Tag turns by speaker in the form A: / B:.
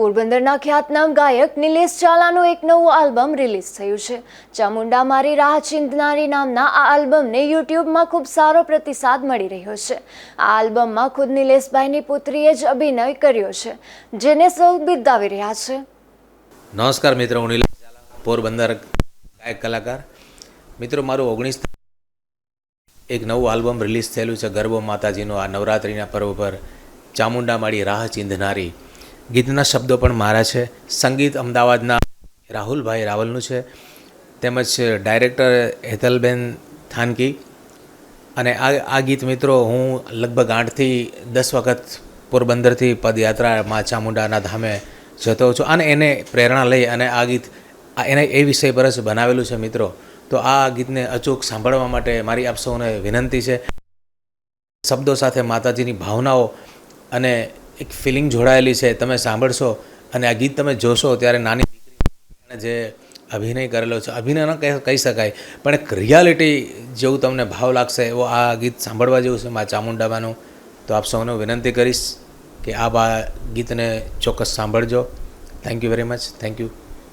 A: પોરબંદરના ખ્યાતનામ ગાયક નિલેશ ચાલાનું એક નવું આલ્બમ રિલીઝ થયું છે. ચામુંડા મારી રાહ ચિંતનારી નામના આ આલ્બમને યુટ્યુબમાં ખૂબ સારો પ્રતિસાદ મળી રહ્યો છે. આ આલ્બમમાં ખુદ નિલેશભાઈની પુત્રીએ જ અભિનય કર્યો છે, જેને સૌ બિરદાવી રહ્યા છે.
B: નમસ્કાર મિત્રો, હું નિલેશ પોરબંદર ગાયક કલાકાર. મિત્રો, મારું ઓગણીસ એક નવું આલ્બમ રિલીઝ થયેલું છે, ગરબો માતાજીનું આ નવરાત્રિના પર્વ પર ચામુંડા મારી રાહ ચીંધનારી. ગીતના શબ્દો પણ મારા છે. સંગીત અમદાવાદના રાહુલભાઈ રાવલનું છે. તેમજ ડાયરેક્ટર હેતલબેન થાનકી. અને આ આ ગીત મિત્રો હું લગભગ આઠથી દસ વખત પોરબંદરથી પદયાત્રા મા ચામુંડાના ધામે જતો છું. અને એને પ્રેરણા લઈ અને આ ગીત એને એ વિષય પર જ બનાવેલું છે મિત્રો. તો આ ગીતને અચૂક સાંભળવા માટે મારી આપ સૌને વિનંતી છે. શબ્દો સાથે માતાજીની ભાવનાઓ અને એક ફિલિંગ જોડાયેલી છે, તમે સાંભળશો અને આ ગીત તમે જોશો ત્યારે નાની દીકરી જે અભિનય કરેલો છે, અભિનય ન કહી શકાય, પણ એક રિયાલિટી જેવું તમને ભાવ લાગશે એવો આ ગીત સાંભળવા જેવું છે મા ચામુંડાબાનું. તો આપ સૌને વિનંતી કરીશ કે આ ગીતને ચોક્કસ સાંભળજો. Thank you very much thank you